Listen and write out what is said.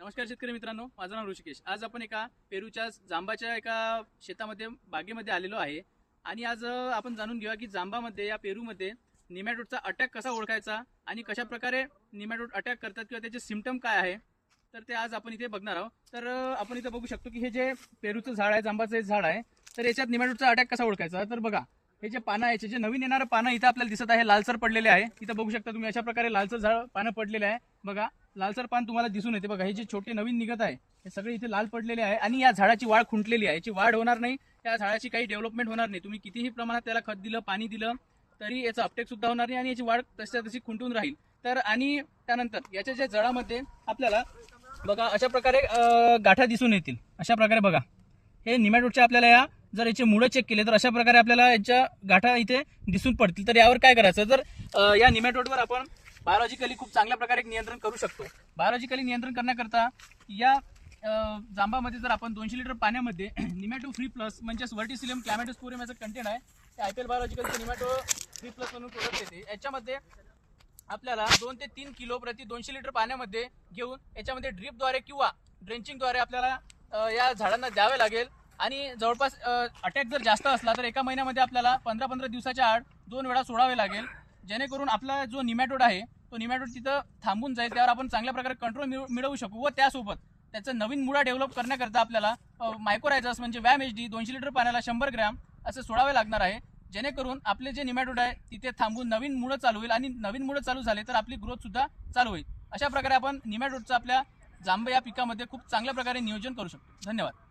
नमस्कार शेतकरी मित्रांनो माझं नाव ऋषिकेश. आज आपण एका पेरूच्या जांबाच्या एका शेतामध्ये बागेमध्ये आलेलो आहे. आणि आज आपण जाणून घेऊया की जांबामध्ये या पेरूमध्ये निमॅटोडचा अटॅक कसा ओळखायचा आणि कशा प्रकारे निमॅटोड अटॅक करतात किंवा त्याचे सिमटम काय आहे तर ते आज आपण इथे बघणार आहोत. तर आपण इथे बघू शकतो की हे जे पेरूचं झाड आहे जांबाचं हे झाड आहे तर याच्यात निमॅटोडचा अटॅक कसा ओळखायचा? तर बघा हे जे पानं आहे जे नवीन येणारं पानं इथं आपल्याला दिसत आहे लालसर पडलेले आहे. इथं बघू शकता तुम्ही अशा प्रकारे लालसर झाड पानं पडलेले आहे. बघा लालसर पान तुम्हाला दिसून येते. बघा हे जे छोटे नवीन निघत आहे हे सगळे इथे लाल पडलेले आहे आणि या झाडाची वाढ खुंटलेली आहे. याची वाढ होणार नाही या झाडाची काही डेव्हलपमेंट होणार नाही. तुम्ही कितीही प्रमाणात त्याला खत दिलं पाणी दिलं तरी याचं अपटेक सुद्धा होणार नाही आणि याची वाढ तशा तशी खुंटून राहील. तर आणि त्यानंतर याच्या ज्या जळामध्ये आपल्याला बघा अशा प्रकारे गाठा दिसून येतील. अशा प्रकारे बघा. हे निमॅटोडच्या आपल्याला या जर याचे मुळं चेक केले तर अशा प्रकारे आपल्याला याच्या गाठा इथे दिसून पडतील. तर यावर काय करायचं? जर या निमॅटोडवर आपण बायोलॉजिकली खूप चांगल्या प्रकारे एक नियंत्रण करू शकतो. बायोलॉजिकली नियंत्रण करण्याकरता या जांबामध्ये जर आपण दोनशे लिटर पाण्यामध्ये निमॅटो फ्री प्लस म्हणजेच व्हर्टिसिलियम क्लॅमॅटोस्पोरियम याचं कंटेंट आहे ते आय पी एल बायोलॉजिकलचं निमॅटो फ्री प्लस म्हणून प्रोडक्ट येते. याच्यामध्ये आपल्याला दोन ते तीन किलो प्रति दोनशे लिटर पाण्यामध्ये घेऊन याच्यामध्ये ड्रीपद्वारे किंवा ड्रेंचिंगद्वारे आपल्याला या झाडांना द्यावे लागेल. आणि जवळपास अटॅक जर जास्त असला तर एका महिन्यामध्ये आपल्याला पंधरा पंधरा दिवसाच्या आड दोन वेळा सोडावे लागेल. जेणेकरून आपला जो निमॅटोड आहे तो निमॅटोड तिथं थांबून जाईल त्यावर आपण चांगल्या प्रकारे कंट्रोल मिळवू शकू व त्यासोबत त्याचं नवीन मुळा डेव्हलप करण्याकरता आपल्याला मायक्रोरायझस म्हणजे वॅम एच डी दोनशे लिटर पाण्याला शंभर ग्रॅम असं सोडावे लागणार आहे. जेणेकरून आपले जे निमॅटोड आहे तिथे थांबून नवीन मुळं चालू होईल आणि नवीन मुळं चालू झाले तर आपली ग्रोथसुद्धा चालू होईल. अशा प्रकारे आपण निमॅटोडचं आपल्या जांब या पिकामध्ये खूप चांगल्या प्रकारे नियोजन करू शकतो. धन्यवाद.